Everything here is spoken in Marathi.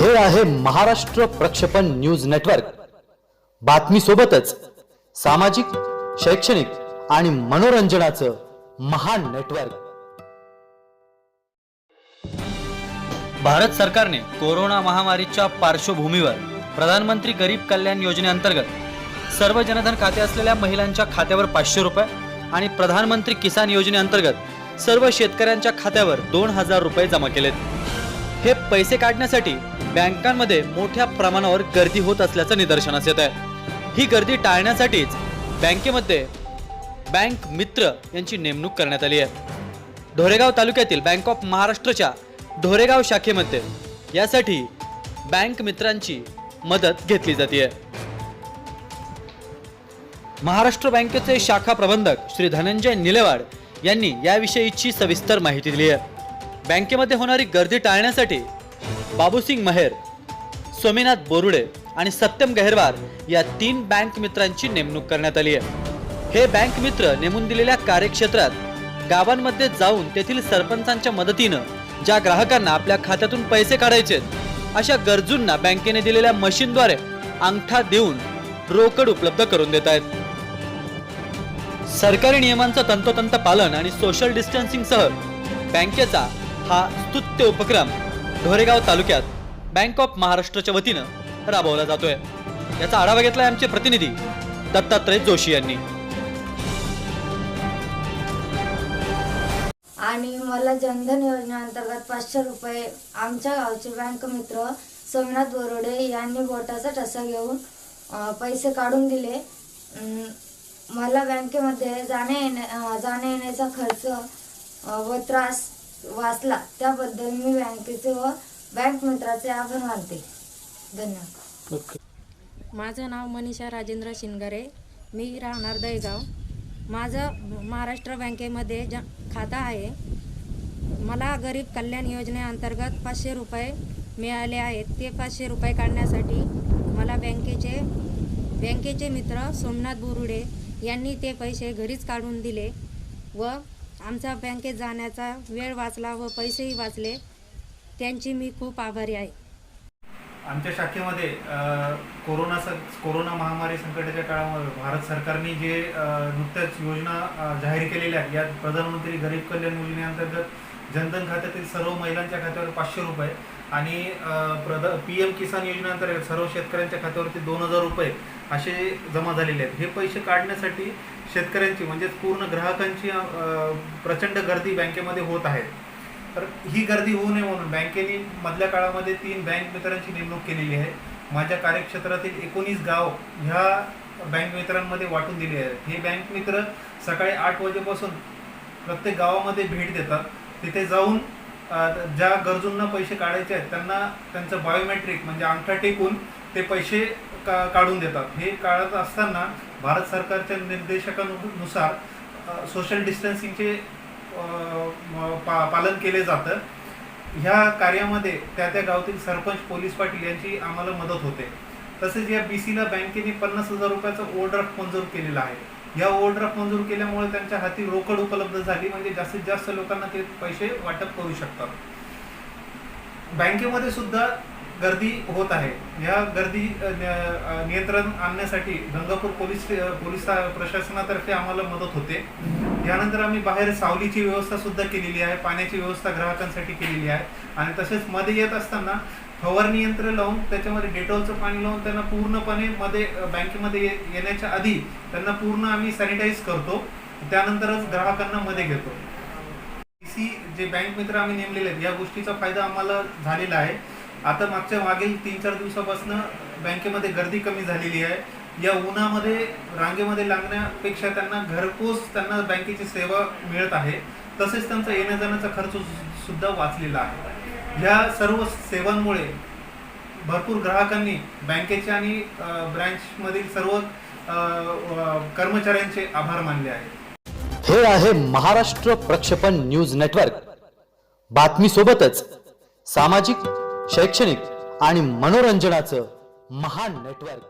हे आहे महाराष्ट्र प्रक्षेपण न्यूज नेटवर्क. बातमी सोबतच सामाजिक शैक्षणिक आणि मनोरंजनाचं महान नेटवर्क. भारत सरकारने कोरोना महामारीच्या पार्श्वभूमीवर प्रधानमंत्री गरीब कल्याण योजनेअंतर्गत सर्व जनधन खाते असलेल्या महिलांच्या खात्यावर पाचशे रुपये आणि प्रधानमंत्री किसान योजनेअंतर्गत सर्व शेतकऱ्यांच्या खात्यावर दोन हजार रुपये जमा केलेत. हे पैसे काढण्यासाठी बँकांमध्ये मोठ्या प्रमाणावर गर्दी होत असल्याचं निदर्शनास येत आहे ही गर्दी टाळण्यासाठीच बँकेमध्ये बँक मित्र यांची नेमणूक करण्यात आली आहे. ढोरेगाव तालुक्यातील बँक ऑफ महाराष्ट्रच्या ढोरेगाव शाखेमध्ये यासाठी बँक मित्रांची मदत घेतली जाते महाराष्ट्र बँकेचे शाखा प्रबंधक श्री धनंजय निलेवाड यांनी याविषयीची सविस्तर माहिती दिली आहे. बँकेमध्ये होणारी गर्दी टाळण्यासाठी बाबूसिंग महेर स्वामीनाथ बोरुडे आणि सत्यम गहेरवार या तीन बँक मित्रांची नेमणूक करण्यात आली आहे. हे बँक मित्र नेमून दिलेल्या कार्यक्षेत्रात गावांमध्ये जाऊन तेथील सरपंचांच्या मदतीनं ज्या ग्राहकांना आपल्या खात्यातून पैसे काढायचे अशा गरजूंना बँकेने दिलेल्या मशीनद्वारे अंगठा देऊन रोकड उपलब्ध करून देत आहेत. सरकारी नियमांचं तंतोतंत पालन आणि सोशल डिस्टन्सिंगसह बँकेचा हा स्तुत्य उपक्रम ढोरेगाव तालुक्यात बँक ऑफ महाराष्ट्राच्या वतीनं राबवला जातोय. याचा आढावा घेतलाय आमचे प्रतिनिधी दत्तात्रय जोशी यांनी. आणि मला जनधन योजनेअंतर्गत पाचशे रुपये आमच्या गावचे बँक मित्र सोमनाथ बोरोडे यांनी बोटाचा ठसा घेऊन पैसे काढून दिले. मला बँकेमध्ये जाण्या येण्या जाण्या येण्याचा खर्च व त्रास वाचला. त्याबद्दल मी बँकेचे व बँक मित्राचे आभार मानते. धन्यवाद. माझं नाव मनीषा राजेंद्र शिनगरे मी राहणार दहेगाव माझं महाराष्ट्र बँकेमध्ये ज खातं आहे मला गरीब कल्याण योजनेअंतर्गत पाचशे रुपये मिळाले आहेत. ते पाचशे रुपये काढण्यासाठी मला बँकेचे बँकेचे मित्र सोमनाथ बोरुडे यांनी ते पैसे घरीच काढून दिले व आमचा बँकेत जाण्याचा वेळ वाचला व पैसेही वाचले. त्यांची मी खूप आभारी आहे. आमच्या शाखेमध्ये कोरोना स कोरोना महामारी संकटाच्या काळामध्ये भारत सरकारने जे नुकत्याच योजना जाहीर केलेल्या आहेत यात प्रधानमंत्री गरीब कल्याण योजनेअंतर्गत जनधन खात्यातील सर्व महिलांच्या खात्यावर पाचशे रुपये आणि प्रध पी एम किसान योजनेअंतर्गत सर्व शेतकऱ्यांच्या खात्यावरती दोन हजार रुपये असे जमा झालेले आहेत. हे पैसे काढण्यासाठी शेतकऱ्यांची म्हणजेच पूर्ण ग्राहकांची प्रचंड गर्दी बँकेमध्ये होत आहे. तर ही गर्दी होऊ नये म्हणून बँकेने मधल्या काळामध्ये तीन बँक मित्रांची नेमणूक केलेली आहे. माझ्या कार्यक्षेत्रातील एकोणीस गाव ह्या बँक मित्रांमध्ये वाटून दिले आहेत. हे बँक मित्र सकाळी आठ वाजेपासून प्रत्येक गावामध्ये भेट देतात. तिथे जाऊन ज्या गरजूंना पैसे काढायचे आहेत त्यांना त्यांचं बायोमेट्रिक म्हणजे अंगठा टेकून ते पैसे का काढून देतात? हे काढत असताना भारत सरकारच्या निर्देशकानुसार सोशल डिस्टन्सिंगचे पा पालन केले जातं. ह्या कार्यामध्ये त्या त्या गावातील सरपंच पोलीस पाटील यांची आम्हाला मदत होते. तसेच या बी सीला बँकेने पन्नास हजार रुपयाचा ओव्हरड्राफ्ट मंजूर केलेला आहे. या ओव्हरड्राफ्ट मंजूर केल्यामुळे त्यांच्या हाती रोकड उपलब्ध झाली म्हणजे जास्तीत जास्त लोकांना ते पैसे वाटप करू शकतात. बँकेमध्ये सुद्धा गर्दी होत आहे. या गर्दी नियंत्रण आणण्यासाठी गंगापूर पोलीस पोलीस प्रशासनातर्फे आम्हाला मदत होते. यानंतर आम्ही बाहेर सावलीची व्यवस्था सुद्धा केलेली आहे पाण्याची व्यवस्था ग्राहकांसाठी केलेली आहे. आणि तसेच मध्ये येत असताना फवारणी यंत्र लावून त्याच्यामध्ये डेटॉलचं पाणी लावून त्यांना पूर्णपणे मध्ये बँकेमध्ये ये- येण्याच्या आधी त्यांना पूर्ण आम्ही सॅनिटाईज करतो. त्यानंतरच ग्राहकांना मध्ये घेतो. सी जे बँक मित्र आम्ही नेमलेले आहेत या गोष्टीचा फायदा आम्हाला झालेला आहे. आता मागच्या मागील तीन चार दिवसापासून बँकेमध्ये गर्दी कमी झालेली आहे. या उन्हामध्ये रांगेमध्ये लागण्यापेक्षा त्यांना घरपोच त्यांना बँकेची सेवा मिळत आहे. तसेच त्यांचा येण्या जाण्याचा खर्च सुद्धा वाचलेला आहे. या सर्व सेवांमुळे भरपूर ग्राहकांनी बँकेचे आणि ब्रँचमधील सर्व कर्मचाऱ्यांचे आभार मानले आहेत. हे आहे महाराष्ट्र प्रक्षेपण न्यूज नेटवर्क. बातमी सोबतच सामाजिक शैक्षणिक आणि मनोरंजनाचं महान नेटवर्क